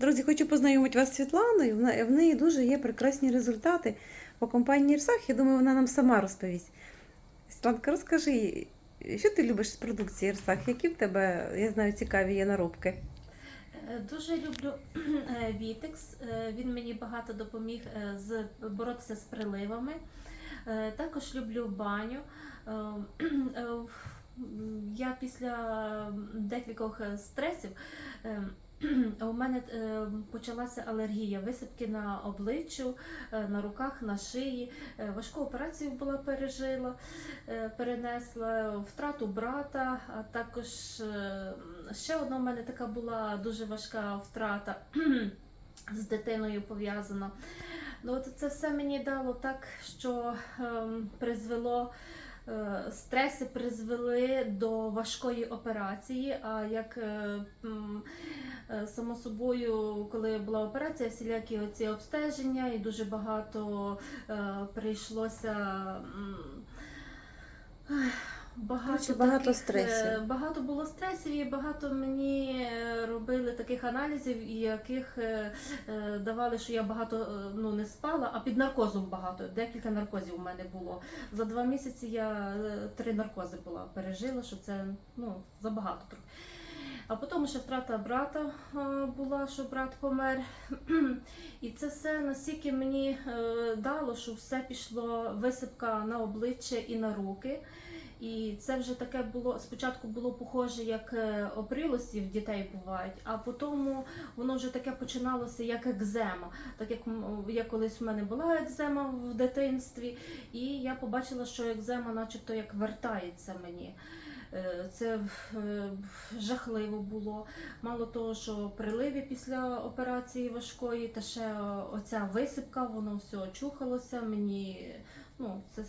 Друзі, хочу познайомити вас з Світланою. В неї дуже є прекрасні результати по компанії Ірсах. Я думаю, вона нам сама розповість. Світланка, розкажи, що ти любиш з продукції Ірсах? Які в тебе, я знаю, цікаві є наробки? Е, Дуже люблю е, Вітекс. Е, Він мені багато допоміг з боротися з приливами. Також люблю баню. Я після декількох стресів у мене е, почалася алергія, висипки на обличчю, е, на руках, на шиї. Е, Важку операцію була пережила, перенесла втрату брата, а також ще одна у мене така була дуже важка втрата з дитиною пов'язана. Ну, от це все мені дало так, що ем, призвело. Е, Стреси призвели до важкої операції. А як е, е, само собою, коли була операція, всілякі оці обстеження, і дуже багато прийшлося. Багато, Коротше, багато таких, стресів. е, Багато було стресів і багато мені е, робили таких аналізів, яких е, давали, що я багато ну, не спала, а під наркозом багато. Декілька наркозів у мене було. За два місяці я три наркози була, пережила, що це ну, забагато трохи. А потім ще втрата брата була, що брат помер. І це все настільки мені дало, що все пішло висипка на обличчя і на руки. І це вже таке було спочатку було похоже, як е, оприлості в дітей бувають, а потім воно вже таке починалося як екзема. Так як я колись у мене була екзема в дитинстві, і я побачила, що екзема, начебто, як вертається мені. Е, Це е, жахливо було. Мало того, що приливи після операції важкої, та ще оця висипка, воно все очухалося. Мені ну, це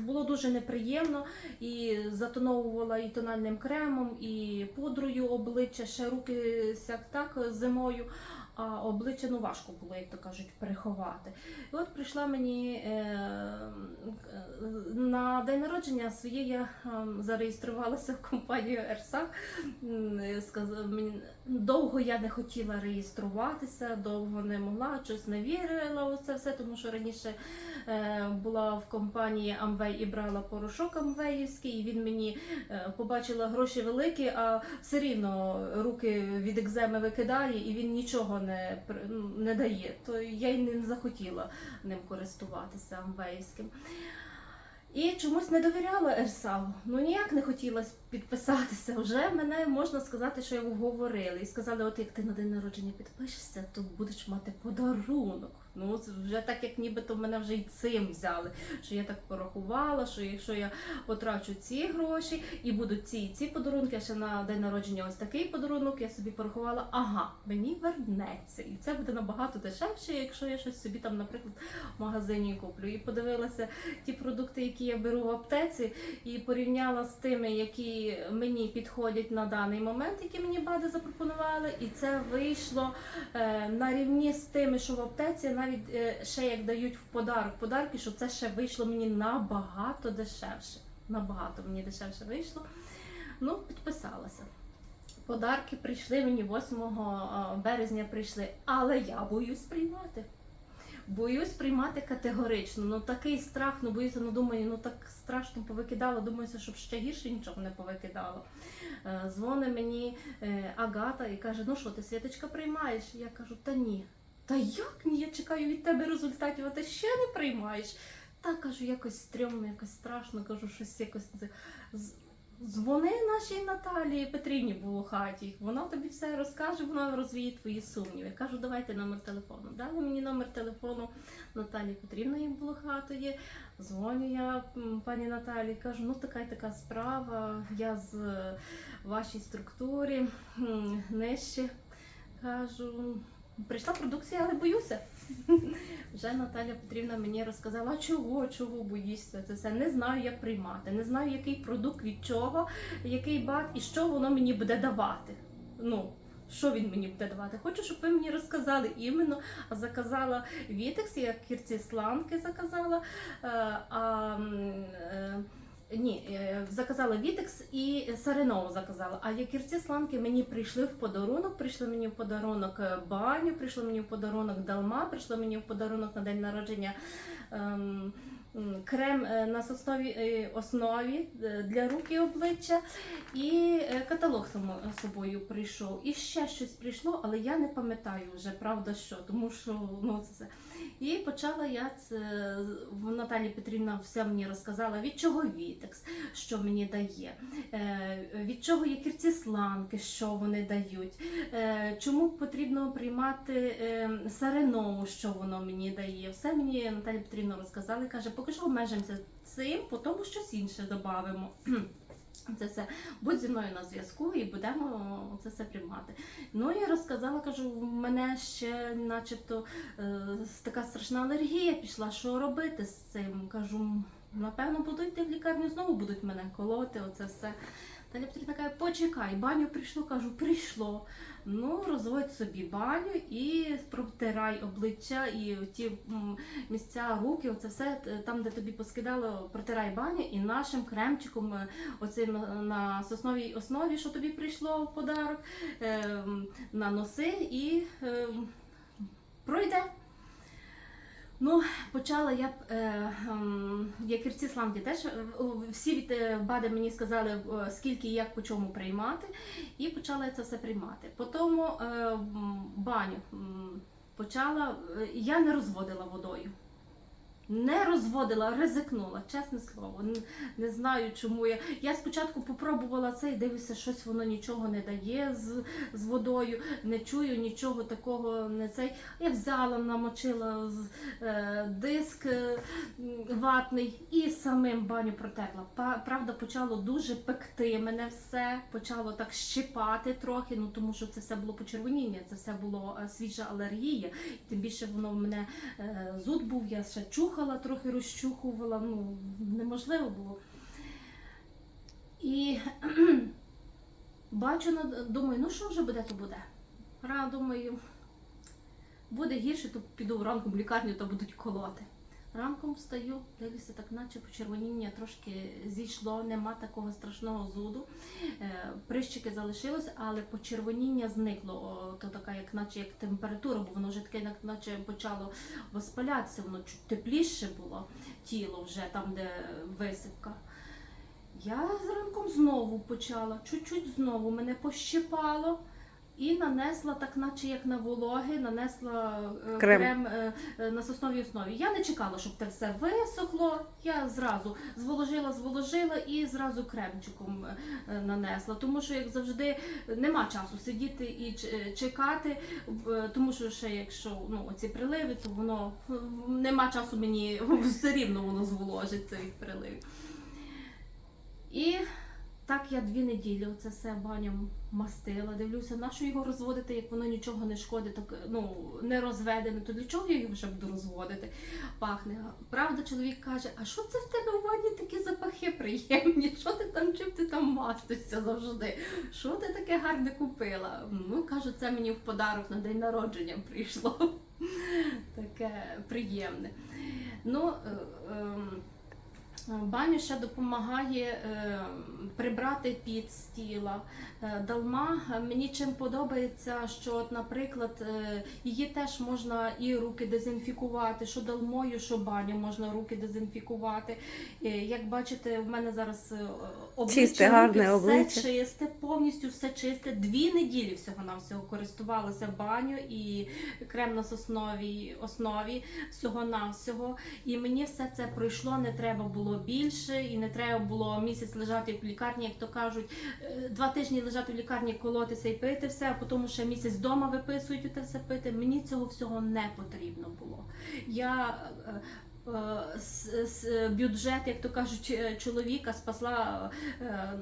було дуже неприємно. І затоновувала і тональним кремом, і пудрою обличчя, ще руки сяк так зимою. А обличчя ну важко було, як то кажуть, приховати. І от прийшла мені е, е, на день народження своє я ем, зареєструвалася в компанію Ерсах. Е, мені- Довго я не хотіла реєструватися, довго не могла, щось не вірила у це все, тому що раніше е, була в компанії Амвей і брала порошок Амвеївський, і він мені е, побачила гроші великі, а все рівно руки від екземи викидає, і він нічого не, при- ну, не дає. То я й не захотіла ним користуватися Амвеївським. І чомусь не довіряла Ерсалу. Ну ніяк не хотіла підписатися. Вже мене можна сказати, що я вговорили. І сказали, от як ти на день народження підпишешся, то будеш мати подарунок. Ну вже так, як нібито мене вже й цим взяли. Що я так порахувала, що якщо я потрачу ці гроші і будуть ці і ці подарунки, а ще на день народження ось такий подарунок, я собі порахувала, ага, мені вернеться. І це буде набагато дешевше, якщо я щось собі там, наприклад, в магазині куплю. І подивилася ті продукти, які я беру в аптеці, і порівняла з тими, які мені підходять на даний момент, які мені бади запропонували. І це вийшло е, на рівні з тими, що в аптеці, навіть е, ще як дають в подарок подарки, що це ще вийшло мені набагато дешевше. Набагато мені дешевше вийшло. Ну, підписалася. Подарки прийшли мені 8 березня прийшли, але я боюсь приймати. Боюсь приймати категорично. Ну такий страх, ну боюся, ну думаю, ну так страшно повикидала. Думаюся, щоб ще гірше нічого не повикидала. Е, Дзвони мені е, Агата і каже: ну що, ти світочка приймаєш? Я кажу, та ні. Та як ні? Я чекаю від тебе результатів, а ти ще не приймаєш. Та кажу, якось стрьомно, якось страшно, кажу, щось якось. Дзвони нашій Наталії Петрівні було хаті. Вона тобі все розкаже, вона розвіє твої сумніви. Кажу, давайте номер телефону. Дали мені номер телефону Наталії Петрівної було хатою. Дзвоню я пані Наталі, кажу, ну така й така справа. Я з е, вашій структурі нижче. Кажу, прийшла продукція, але боюся. Вже Наталя Петрівна мені розказала, чого, чого боїшся це все. Не знаю, як приймати, не знаю, який продукт від чого, який бат і що воно мені буде давати. Ну, що він мені буде давати? Хочу, щоб ви мені розказали іменно. А заказала Вітекс, я кірці сланки заказала. е, А е, Ні, е, заказала Вітекс і Саринову заказала. А якірці сланки мені прийшли в подарунок. Прийшли мені в подарунок е, баню, прийшли мені в подарунок далма, прийшли мені в подарунок на день народження. ем, Крем е, на сосновій основі для рук і обличчя, і каталог само собою прийшов. І ще щось прийшло, але я не пам'ятаю вже правда що, тому що ну це. І почала я це Наталі Петрівна все мені розказала, від чого Вітекс, що мені дає, е, від чого є кірці сланки, що вони дають, е, чому потрібно приймати е, саренову, що воно мені дає. Все мені Наталя Петрівна розказала і каже, поки що обмежимося цим, по тому щось інше додамо. Це все будь зі мною на зв'язку і будемо це все приймати. Ну і розказала, кажу, в мене ще, начебто, е, така страшна алергія пішла. Що робити з цим? Кажу, напевно, буду йти в лікарню, знову будуть мене колоти. Оце все. Таля Петрівна каже, почекай, баню прийшло, кажу, прийшло. Ну, розводь собі баню і протирай обличчя і ті місця руки, оце все е, там, де тобі поскидало, протирай баню і нашим кремчиком, е, оцим на сосновій основі, що тобі прийшло в подарок, е, наноси і е, пройде. Ну, почала я е, ем, якірці сланки теж е, всі від е, БАДи мені сказали, е, скільки і як по чому приймати, і почала я це все приймати. Потім е, баню почала, е, я не розводила водою. Не розводила, ризикнула, чесне слово. Н- Не знаю, чому я. Я спочатку попробувала це і дивлюся, щось воно нічого не дає з, з водою, не чую нічого такого, не цей. Я взяла, намочила е, диск е, ватний і самим баню протерла. Правда, почало дуже пекти мене все, почало так щипати трохи, ну тому що це все було почервоніння, це все було е, свіжа алергія. Тим більше воно в мене е, зуд був, я ще чухала, трохи розчухувала, ну неможливо було. І бачу, думаю, ну що вже буде, то буде. Ра, думаю, буде гірше, то піду ранку в лікарню та будуть колоти. Ранком встаю, дивлюся, так наче почервоніння трошки зійшло, нема такого страшного зуду. Е, Прищики залишилось, але почервоніння зникло. То така, як наче як температура, бо воно вже таке, наче почало воспалятися, воно чуть тепліше було тіло вже там, де висипка. Я зранком знову почала, чуть-чуть знову мене пощипало. І нанесла так, наче як на вологи, нанесла е, Крем. крем, е, е, на сосновій основі. Я не чекала, щоб це все висохло. Я зразу зволожила, зволожила і зразу кремчиком е, нанесла. Тому що, як завжди, нема часу сидіти і е, чекати, е, тому що ще якщо ну, оці приливи, то воно нема часу мені все рівно воно зволожить цей прилив. І так я дві неділі оце все баням мастила. Дивлюся, на що його розводити, як воно нічого не шкодить, так ну не розведене, то для чого я його ще буду розводити? Пахне. Правда, чоловік каже: а що це в тебе в ванні такі запахи приємні? Що ти там чим ти там мастишся завжди? Що ти таке гарне купила? Ну кажу, це мені в подарок на день народження прийшло. Таке приємне. Ну, Баню ще допомагає е, прибрати під з тіла. Е, Далма мені чим подобається, що, от, наприклад, е, її теж можна і руки дезінфікувати, що далмою, що баню можна руки дезінфікувати. Як бачите, в мене зараз обличчя, Чисте, руки, гарне все обличчя. чисте, повністю все чисте. Дві неділі всього навсього користувалася баню і крем на сосновій основі всього навсього. І мені все це пройшло, не треба було більше, і не треба було місяць лежати в лікарні, як то кажуть, е, два тижні лежати в лікарні, колотися і пити все, а потім ще місяць вдома виписують те все пити. Мені цього всього не потрібно було. Я е, е, бюджет, як то кажуть, чоловіка спасла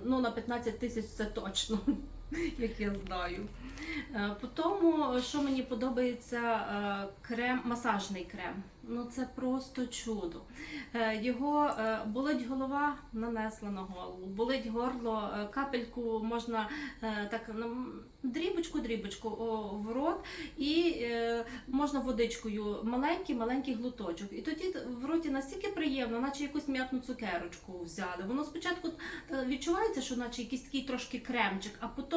ну, на 15 тисяч це точно, як я знаю. Е, По тому, що мені подобається, е, крем, масажний крем. Ну це просто чудо. Е, Його болить голова, нанесла на голову, болить горло, капельку можна так ну, дрібочку, дрібочку в рот, і можна водичкою маленький, маленький глуточок. І тоді в роті настільки приємно, наче якусь м'ятну цукерочку взяли. Воно спочатку відчувається, що наче якийсь такий трошки кремчик, а потім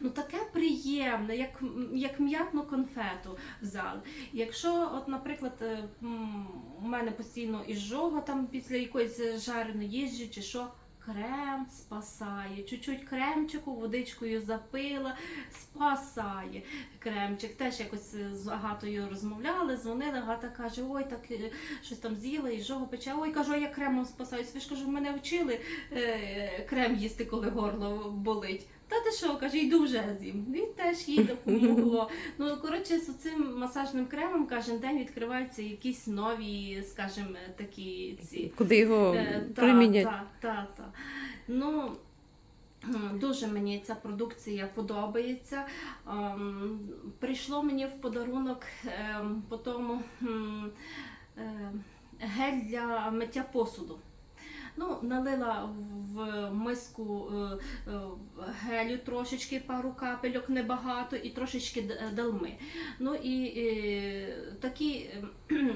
ну таке приємне, як, як м'ятну конфету взяли. Якщо, от, наприклад, е, у мене постійно ізжога там після якоїсь жареної їжі чи що. Крем спасає, чуть-чуть кремчику, водичкою запила, спасає кремчик. Теж якось е, з Агатою розмовляли, дзвонили. Агата каже: ой, так е, щось там з'їла, і жого пече. Ой, кажу, я кремом спасаюсь. Ви ж кажу, мене вчили крем їсти, коли горло болить. Та ти що, каже, йду вже з'їм. Він теж їй допомогло. Ну, коротше, з цим масажним кремом кожен день відкриваються якісь нові, скажімо, такі ці. Куди його Е, та, примінять? та, та, та. Ну, дуже мені ця продукція подобається. Ем, Прийшло мені в подарунок ем, по тому ем, гель для миття посуду. Ну, налила в миску е, е, гелю трошечки, пару капельок, небагато, і трошечки далми. Ну і е, такі е,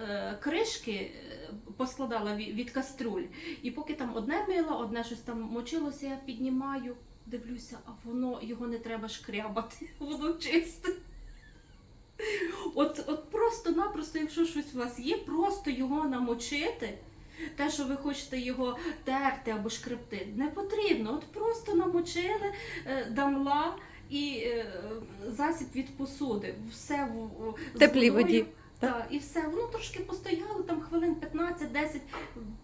е, кришки е, поскладала від, каструль. І поки там одне мило, одне щось там мочилося, я піднімаю, дивлюся, а воно його не треба шкрябати, воно чисте. От, от просто-напросто, якщо щось у вас є, просто його намочити. Те, що ви хочете його терти або шкребти, не потрібно. От просто намочили, е, дамла і е, засіб від посуди. Все в, в- Теплій воді, Так, і все. Воно трошки постояло, там хвилин 15-10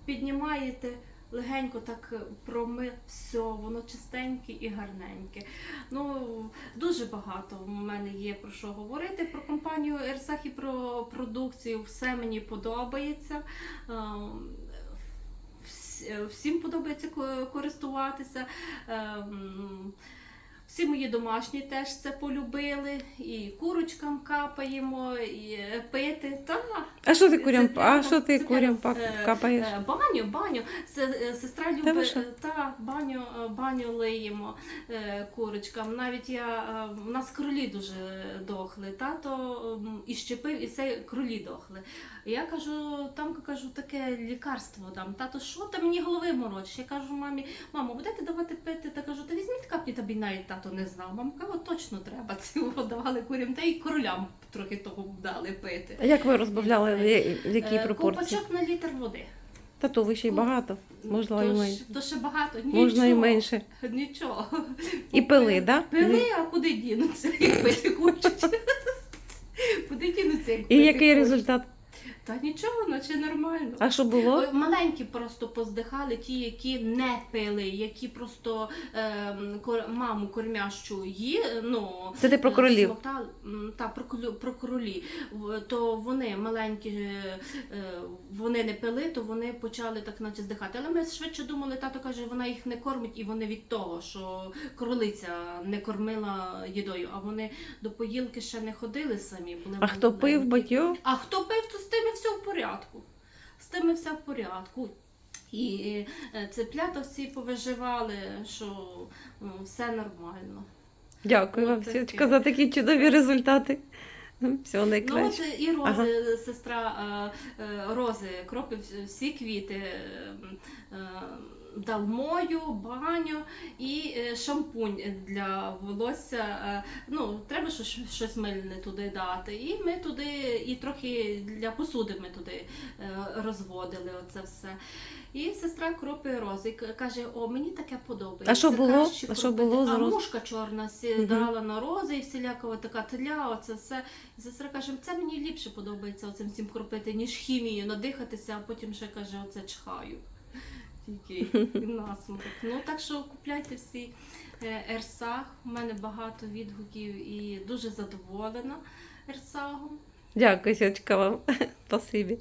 піднімаєте. Легенько так промив, все, воно чистеньке і гарненьке. Ну, дуже багато в мене є про що говорити про компанію Ерсах і про продукцію. Все мені подобається. Ем, вс- Всім подобається ко- користуватися. Всі мої домашні теж це полюбили, і курочкам капаємо, і е, пити. Та, А що ти курям? А що ти курям е, капаєш? Е, Баню, баню. Сестра любить та баню, баню лиємо курочкам. Навіть я в нас кролі дуже дохли. Тато і щепив, і все кролі дохли. Я кажу, там кажу, таке лікарство дам. Тато, що ти мені голови морочиш? Я кажу, мамі, мамо, будете давати пити? Та кажу, та візьміть каплі, тобі навіть тато не знав. Мама каже, «От точно треба. Цього давали курям, та й королям трохи того дали пити. А як ви розбавляли? В якій Е, пропорції? Ковпачок на літр води. Та то ви ще й багато. Можна і менше. то ще багато. Нічого. Можна і менше. Нічого. І пили, да? Пили, а куди дінуться, як пити хочуть. Куди дінуться, як І пити який хочуть? результат? Та нічого, наче нормально. А що було? Маленькі просто поздихали, ті, які не пили, які просто ем, кор- маму кормящу є, ну, Це ти про кролів. смоктали. Та, про, про кролі. В- То вони маленькі, е, е, вони не пили, то вони почали так наче здихати. Але ми швидше думали, тато каже, вона їх не кормить, і вони від того, що кролиця не кормила їдою, а вони до поїлки ще не ходили самі. Були А хто пив батьо? А хто пив, то з тими все в порядку. З тими все в порядку. І е, цеплята всі повиживали, що все нормально. Дякую Ну, вам. Січка, за такі чудові результати. Всього Ну от і рози, сестра е, е, рози, кропив всі квіти. Далмою, баню і е, шампунь для волосся. Е, Ну, треба щось, щось мильне туди дати. І ми туди, і трохи для посуди ми туди е, розводили оце все. І сестра кропить рози. каже: О, мені таке подобається. А що було? Краще А що було за а мушка чорна сідала на рози і всілякова така тля, оце все. І сестра каже, це мені ліпше подобається оцим всім кропити, ніж хімією надихатися, а потім ще каже, оце чхаю. Тільки насморк. Ну так що купляйте всі ерсах. ерсаг. У мене багато відгуків і дуже задоволена ерсагом. Дякую, Січка, вам. Спасибі.